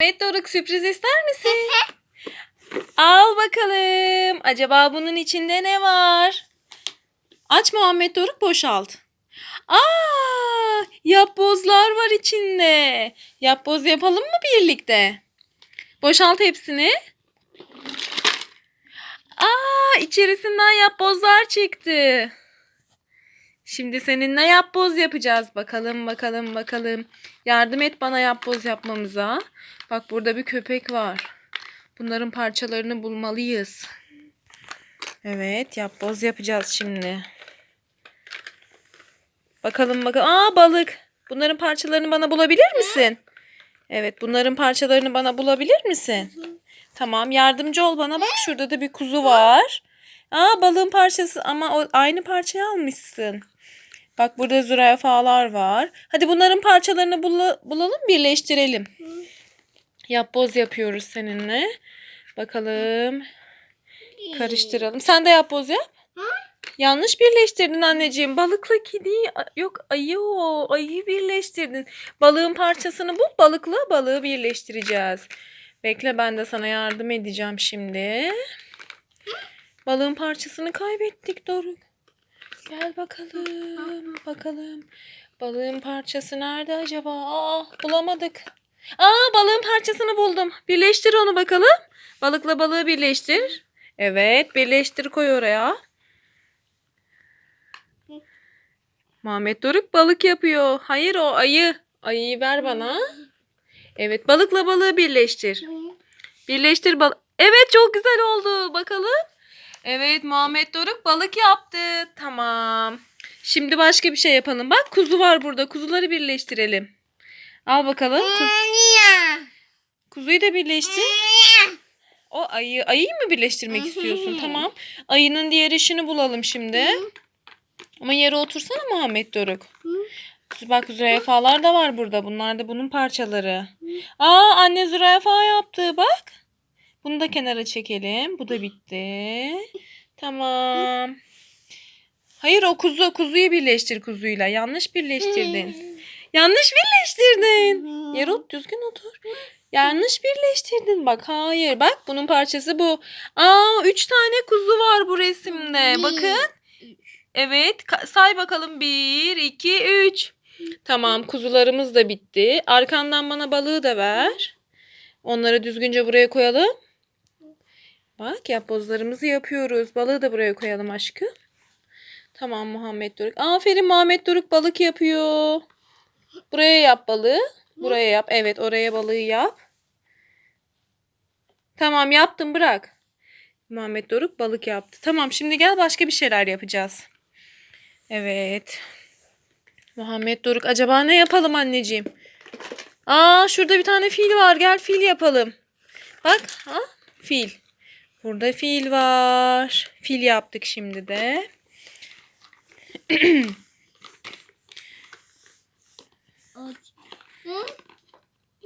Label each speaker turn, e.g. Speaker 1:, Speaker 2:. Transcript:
Speaker 1: Evet Doruk sürpriz ister misin? Al bakalım. Acaba bunun içinde ne var? Aç Muhammed Doruk boşalt. Aa, yapbozlar var içinde. Yapboz yapalım mı birlikte? Boşalt hepsini. Aa, içerisinden yapbozlar çıktı. Şimdi seninle yapboz yapacağız. Bakalım bakalım bakalım. Yardım et bana yapboz yapmamıza. Bak burada bir köpek var. Bunların parçalarını bulmalıyız. Evet yapboz yapacağız şimdi. Bakalım bakalım. Aa balık. Bunların parçalarını bana bulabilir misin? Evet bunların parçalarını bana bulabilir misin? Tamam yardımcı ol bana. Bak şurada da bir kuzu var. Aa balığın parçası ama o aynı parçayı almışsın. Bak burada zürafalar var. Hadi bunların parçalarını bula- bulalım birleştirelim. Yapboz yapıyoruz seninle. Bakalım. Karıştıralım. Sen de yapboz yap. Yanlış birleştirdin anneciğim. Balıkla kedi yok ayı o. Ayıyı birleştirdin. Balığın parçasını bul. Balıkla balığı birleştireceğiz. Bekle ben de sana yardım edeceğim şimdi. Balığın parçasını kaybettik Doruk. Gel bakalım. Bakalım. Balığın parçası nerede acaba? Aa, bulamadık. Aa balığın parçasını buldum. Birleştir onu bakalım. Balıkla balığı birleştir. Evet birleştir koy oraya. Muhammed Doruk balık yapıyor. Hayır o ayı. Ayıyı ver bana. Evet balıkla balığı birleştir. Birleştir bal. Evet çok güzel oldu. Bakalım. Evet Muhammed Doruk balık yaptı. Tamam. Şimdi başka bir şey yapalım. Bak kuzu var burada. Kuzuları birleştirelim. Al bakalım. Ku- kuzuyu da birleştir. O ayı ayıyı mı birleştirmek istiyorsun? Tamam. Ayının diğer işini bulalım şimdi. Ama yere otursana Muhammed Doruk. Bak zürafalar da var burada. Bunlar da bunun parçaları. Aa anne zürafa yaptı bak. Bunu da kenara çekelim. Bu da bitti. Tamam. Hayır o kuzu. Kuzuyu birleştir kuzuyla. Yanlış birleştirdin. Yanlış birleştirdin. Yere ot düzgün otur. Yanlış birleştirdin. Bak hayır. Bak bunun parçası bu. Aa üç tane kuzu var bu resimde. Bakın. Evet. Say bakalım. Bir, iki, üç. Tamam. Kuzularımız da bitti. Arkandan bana balığı da ver. Onları düzgünce buraya koyalım. Bak yapbozlarımızı yapıyoruz. Balığı da buraya koyalım aşkım. Tamam Muhammed Doruk. Aferin Muhammed Doruk balık yapıyor. Buraya yap balığı. Buraya yap. Evet oraya balığı yap. Tamam yaptım bırak. Muhammed Doruk balık yaptı. Tamam şimdi gel başka bir şeyler yapacağız. Evet. Muhammed Doruk acaba ne yapalım anneciğim? Aa şurada bir tane fil var. Gel fil yapalım. Bak ha fil. Burada fil var. Fil yaptık şimdi de.